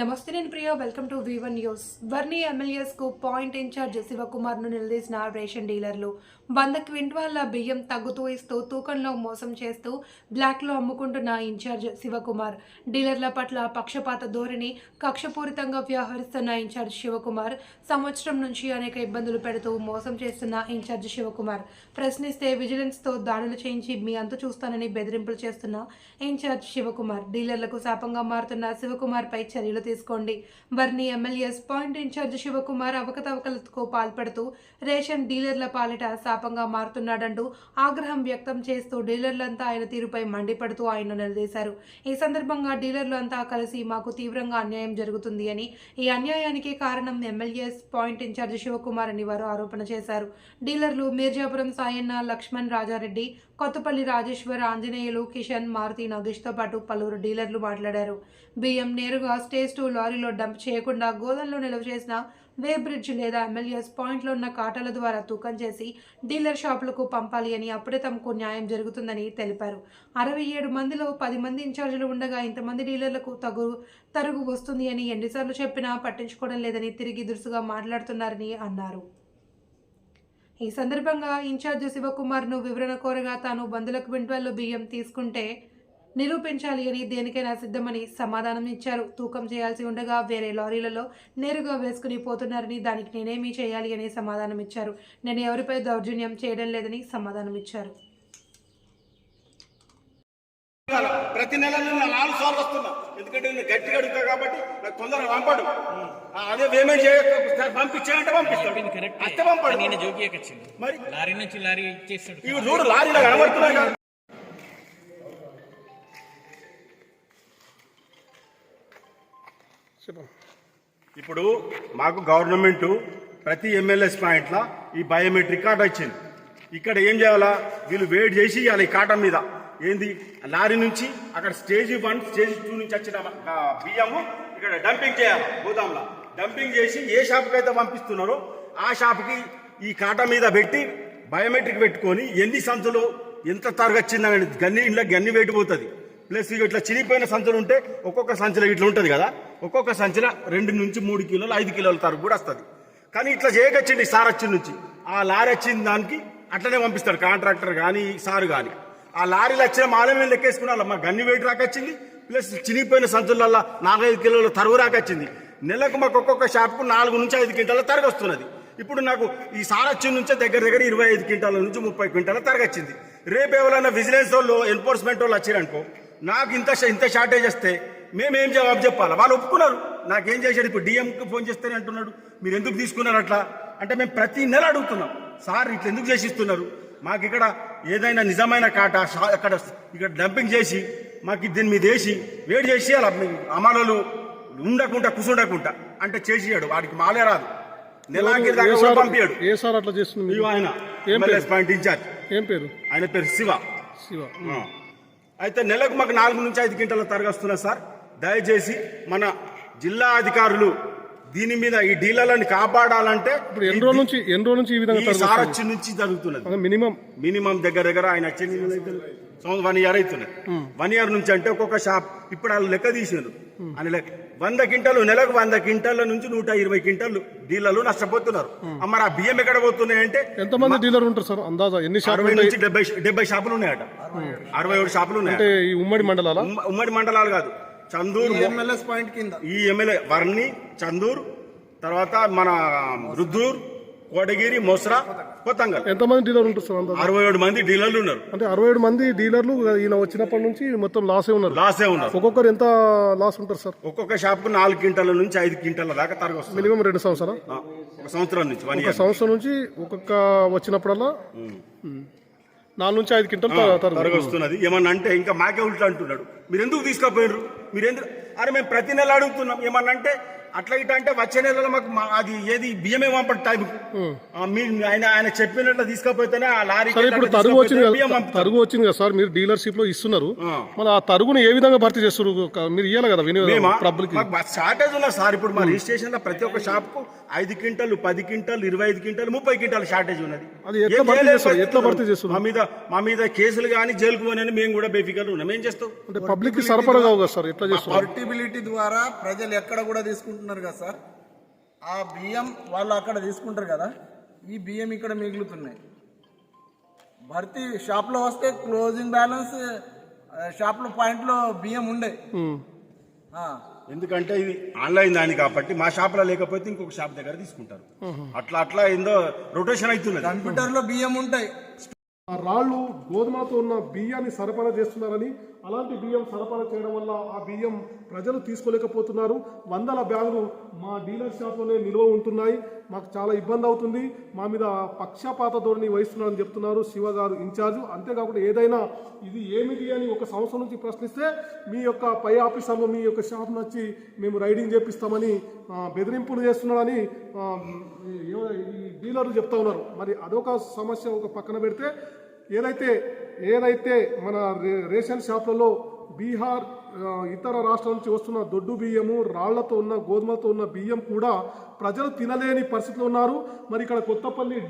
నమస్తే నేను Priya welcome to Vivan news వర్ణి ఎమ్మెల్యేస్కు పాయింట్ ఇన్ఛార్జ్ శివకుమార్ను నిలదీసిన రేషన్ డీలర్లు. వంద క్వింటాల బియ్యం తగ్గుతూ ఇస్తూ తూకంలో మోసం చేస్తూ బ్లాక్లో అమ్ముకుంటున్న ఇన్ఛార్జ్ శివకుమార్. డీలర్ల పట్ల పక్షపాత ధోరణి కక్షపూరితంగా వ్యవహరిస్తున్న ఇన్ఛార్జ్ శివకుమార్. సంవత్సరం నుంచి అనేక ఇబ్బందులు పెడుతూ మోసం చేస్తున్న ఇన్ఛార్జ్ శివకుమార్. ప్రశ్నిస్తే విజిలెన్స్తో దాడులు చేయించి మీ అంతు చూస్తానని బెదిరింపులు చేస్తున్న ఇన్ఛార్జ్ శివకుమార్. డీలర్లకు శాపంగా మారుతున్న శివకుమార్పై చర్యలు తీసుకోండి. Varni MLAs point incharge Shivakumar అవకతవకలకు పాల్పడుతూ రేషన్ డీలర్ల పాలిట శాపంగా మారుతున్నాడంటూ ఆగ్రహం వ్యక్తం చేస్తూ డీలర్లంతా ఆయన తీరుపై మండిపడుతూ ఆయన నిలదీశారు. ఈ సందర్భంగా డీలర్లు అంతా కలిసి మాకు తీవ్రంగా అన్యాయం జరుగుతుంది అని ఈ అన్యాయానికి కారణం ఎమ్మెల్యేస్ పాయింట్ ఇన్ఛార్జ్ శివకుమార్ అని వారు ఆరోపణ చేశారు. డీలర్లు మీర్జాపురం సాయన్న లక్ష్మణ్ రాజారెడ్డి కొత్తపల్లి రాజేశ్వర్ ఆంజనేయులు కిషన్ మారుతి నగేష్తో పాటు పలువురు డీలర్లు మాట్లాడారు. బియ్యం నేరుగా స్టేజ్ టూ లారీలో డంప్ చేయకుండా గోదాంలో నిల్వ చేసిన వే బ్రిడ్జ్ లేదా ఎమ్మెల్యేస్ పాయింట్లో ఉన్న కాటాల ద్వారా తూకం చేసి డీలర్ షాపులకు పంపాలి అని అప్పుడే తమకు న్యాయం జరుగుతుందని తెలిపారు. అరవై ఏడు మందిలో పది మంది ఇన్ఛార్జీలు ఉండగా ఇంతమంది డీలర్లకు తగు తరుగు వస్తుంది అని ఎన్నిసార్లు చెప్పినా పట్టించుకోవడం లేదని తిరిగి దురుసుగా మాట్లాడుతున్నారని అన్నారు. ఈ సందర్భంగా ఇన్ఛార్జ్ శివకుమార్ను వివరణ కోరగా తాను బంధులకు క్వింటాల్లో బియ్యం తీసుకుంటే నిరూపించాలి అని దేనికైనా సిద్ధమని సమాధానం ఇచ్చారు. తూకం చేయాల్సి ఉండగా వేరే లారీలలో నేరుగా వేసుకుని పోతున్నారని దానికి నేనేమీ చేయాలి అని సమాధానం ఇచ్చారు. నేను ఎవరిపై దౌర్జన్యం చేయడం లేదని సమాధానం ఇచ్చారు. ప్రతి నెల నేను నాలుగు సార్లు వస్తున్నా. ఎందుకంటే నేను గట్టిగా అడుగుతా కాబట్టి నాకు తొందరగా పంపడు. అదే పేమెంట్ చేయక పంపించాయంటే పంపిస్తాడు. అత్తే పంపడు. నేను జోకియాకి వచ్చింది మరి లారీ నుంచి లారీ ఇచ్చేస్తాడు. ఇవి చూడు లారీలో కనబడుతున్నాయి ఇప్పుడు మాకు గవర్నమెంట్ ప్రతి ఎమ్మెల్యేస్ పాయింట్ల ఈ బయోమెట్రిక్ కార్డు వచ్చింది. ఇక్కడ ఏం చేయాలా? వీళ్ళు వెయిట్ చేసి ఇవ్వాలి ఈ కాటం మీద. ఏంది? లారీ నుంచి అక్కడ స్టేజ్ వన్ స్టేజ్ టూ నుంచి వచ్చిన బియ్యము ఇక్కడ డంపింగ్ చేయాలి? గోదాంలో డంపింగ్ చేసి ఏ షాప్కి అయితే పంపిస్తున్నారో ఆ షాప్కి ఈ కాట మీద పెట్టి బయోమెట్రిక్ పెట్టుకొని ఎన్ని సంచులు ఎంత తరగచ్చిందని గన్ని ఇంట్లో గన్ని పెట్టిపోతుంది ప్లస్ ఇక ఇట్లా చిరిగిపోయిన సంచులు ఉంటే ఒక్కొక్క సంచుల ఇట్లా ఉంటుంది కదా ఒక్కొక్క సంచుల రెండు నుంచి మూడు కిలోలు ఐదు కిలోల తరకు కూడా వస్తుంది. కానీ ఇట్లా చేయకొచ్చింది సార్ వచ్చిన నుంచి. ఆ లారీ వచ్చిన దానికి అట్లనే పంపిస్తాడు కాంట్రాక్టర్ కానీ సారు కానీ ఆ లారీలు వచ్చిన మాల మీద లెక్కేసుకున్నా మా గన్ని వెయిట్ రాకొచ్చింది ప్లస్ చినిగిపోయిన సంచులల్లో నాలుగైదు కిలోల తరువు రాకొచ్చింది నెలకు మాకు ఒక్కొక్క షాప్కు నాలుగు నుంచి ఐదు క్వింటాల తరగ వస్తున్నది. ఇప్పుడు నాకు ఈ సారచ్చి నుంచే దగ్గర దగ్గర ఇరవై ఐదు క్వింటాల నుంచి ముప్పై క్వింటాల తరగచ్చింది రేపు ఎవరైనా విజిలెన్స్ వాళ్ళు ఎన్ఫోర్స్మెంట్ వాళ్ళు వచ్చారనుకో నాకు ఇంత ఇంత షార్టేజ్ వస్తే మేమేం జవాబు చెప్పాలి? వాళ్ళు ఒప్పుకున్నారు. నాకేం చేశాడు? ఇప్పుడు డిఎంకి ఫోన్ చేస్తేనే అంటున్నాడు. మీరు ఎందుకు తీసుకున్నారు అట్లా? అంటే మేము ప్రతి నెల అడుగుతున్నాం. సార్ ఇట్లా ఎందుకు చేసిస్తున్నారు? మాకు ఇక్కడ ఏదైనా నిజమైన కాట అక్కడ ఇక్కడ డంపింగ్ చేసి మాకు దీని మీద వేసి వేడి చేసి అలా మీ అమలు ఉండకుండా కుసుండకుండా. అంటే చేసియాడు వాడికి మాలే రాదు. నెలాకి ఏ దాకా కూడా పంపించాడు ఏ సార్ అట్లా చేస్తుంది ఆయన? పాయింట్ ఇన్ఛార్జ్ ఏం పేరు? ఆయన పేరు శివ. శివ. అయితే నెలకు మాకు నాలుగు నుంచి ఐదు గంటల తరగస్తున్నా సార్. దయచేసి మన జిల్లా అధికారులు దీని మీద ఈ డీలర్లను కాపాడాలంటే ఇప్పుడు ఎన్ని రోజుల నుంచి ఎన్ని రోజుల నుంచి ఈ విధంగా తరగతి సారొచ్చి నుంచి జరుగుతున్నది. మినిమం. మినిమం దగ్గర దగ్గర ఆయన వచ్చి వన్ ఇయర్ అవుతున్నది వన్ ఇయర్ నుంచి అంటే ఒక్కొక్క షాప్ ఇప్పుడు వాళ్ళు లెక్క తీసినారు. అని లెక్క. వంద క్వింటాలు నెలకు వంద క్వింటాల నుంచి నూట ఇరవై క్వింటాలు డీలర్లు నష్టపోతున్నారు. మరి ఆ బియ్యం ఎక్కడ పోతున్నాయంటే ఎంతమంది డీలర్ ఉంటారు సార్? అందాజా ఎన్ని అరవై నుంచి డెబ్బై డెబ్బై షాపులు ఉన్నాయట. అరవై ఏడు. షాపులు ఉన్నాయి అంటే ఈ ఉమ్మడి మండలాల? ఉమ్మ- ఉమ్మడి మండలాలు కాదు. చందూరు ఎంఎల్ఎస్ పాయింట్ కింద. ఈ ఎమ్మెల్యే వర్ణి చందూర్ తర్వాత మన రుద్దూర్ కోటగిరి మొసరా కొత్తంగల్. ఎంతమంది డీలర్ ఉంటారు సార్ అరవై ఏడు మంది డీలర్లు ఉన్నారు. అంటే అరవై ఏడు మంది డీలర్లు ఈయన వచ్చినప్పటి నుంచి మొత్తం లాసే ఉన్నారు. లాసే ఉన్నారు. ఒక్కొక్కరు ఎంత లాస్ ఉంటారు సార్? ఒక్కొక్క షాప్కు నాలుగు క్వింటాల నుంచి ఐదు క్వింటాల దాకా తరగ వస్తుంది. మినిమం రెండు సంవత్సరాలు? ఒక సంవత్సరం నుంచి వన్ ఒక ఇయర్ సంవత్సరం నుంచి ఒక్కొక్క వచ్చినప్పుడల్లా ఉమ్. నాలుగు నుంచి ఐదు క్వింటల్ తరగతి తరగ వస్తున్నది. ఏమన్నా అంటే ఇంకా మాకే ఉల్టా అంటున్నాడు. మీరు ఎందుకు తీసుకుపోయినరు? మీరు ఎందుకు అరే మేము ప్రతి నెల అడుగుతున్నాం. ఏమన్నా అంటే అట్లా ఇట్లా అంటే వచ్చే నెలలో మాకు మా- అది ఏది బియ్యమే పంపడు టైం మీ ఆయన ఆయన చెప్పినట్లు తీసుకపోతేనే ఆ లారీ సరే ఇప్పుడు తరుగు వచ్చింది కదా తరుగు వచ్చింది కదా సార్ మీరు డీలర్షిప్లో ఇస్తున్నారు. ఆ. మరి ఆ తరుగుని ఏ విధంగా భర్తీ చేస్తారు మీరు ఇవ్వాలి కదా వినియోగ షార్టేజ్ ఉన్నా సార్. ఇప్పుడు మా రిజిస్ట్రేషన్లో ప్రతి ఒక్క షాప్కు ఐదు క్వింటాలు పది క్వింటాలు ఇరవై ఐదు క్వింటాలు ముప్పై క్వింటాలు షార్టేజ్ ఉన్నది. అది ఎట్లా భర్తీ చేస్తారు? ఎట్లా భర్తీ చేస్తారు? మా మీద మా మీద కేసులు కానీ జైలుకు పోనీ మేము కూడా బేఫికర్ ఉన్నాం. ఏం చేస్తాం? అంటే పబ్లిక్కి సరఫరా కావు కదా సార్ ఎట్లా చేస్తారు? పోర్టబిలిటీ ద్వారా ప్రజలు ఎక్కడ కూడా తీసుకుంటున్నారు? కదా సార్ ఆ బియ్యం వాళ్ళు అక్కడ తీసుకుంటారు కదా ఈ బియ్యం ఇక్కడ మిగులుతున్నాయి. భర్తీ షాప్లో వస్తే క్లోజింగ్ బ్యాలెన్స్ షాప్లో పాయింట్లో బియ్యం ఉండే. ఎందుకంటే ఇది ఆన్లైన్ దాని కాబట్టి మా షాప్లో లేకపోతే ఇంకొక షాప్ దగ్గర తీసుకుంటారు. అట్లా అట్లా ఏందో రొటేషన్ అవుతున్నది. కంప్యూటర్లో బియ్యం ఉంటాయి. రాళ్ళు గోధుమలతో ఉన్న బియ్యాన్ని సరఫరా చేస్తున్నారని అలాంటి బియ్యం సరఫరా చేయడం వల్ల ఆ బియ్యం ప్రజలు తీసుకోలేకపోతున్నారు. వందల బ్యాగులు మా డీలర్ షాప్లోనే నిల్వ ఉంటున్నాయి. మాకు చాలా ఇబ్బంది అవుతుంది. మా మీద పక్షపాత ధోరణి వహిస్తున్నారని చెప్తున్నారు శివ గారు ఇన్ఛార్జ్. అంతేకాకుండా ఏదైనా ఇది ఏమిటి అని ఒక సంవత్సరం నుంచి ప్రశ్నిస్తే మీ యొక్క పై ఆఫీసర్లు మీ యొక్క షాప్ నచ్చి మేము రైడింగ్ చేపిస్తామని బెదిరింపులు చేస్తున్నారని ఈ- ఈ డీలర్లు చెప్తా ఉన్నారు. మరి అదొక సమస్య ఒక పక్కన పెడితే ఏదైతే ఏదైతే మన రే- రేషన్ షాప్లలో బీహార్ ఇతర రాష్ట్రాల నుంచి వస్తున్న దొడ్డు బియ్యము రాళ్ళతో ఉన్న గోధుమలతో ఉన్న బియ్యం కూడా ప్రజలు తినలేని పరిస్థితిలో ఉన్నారు. మరి ఇక్కడ కొత్తపల్లి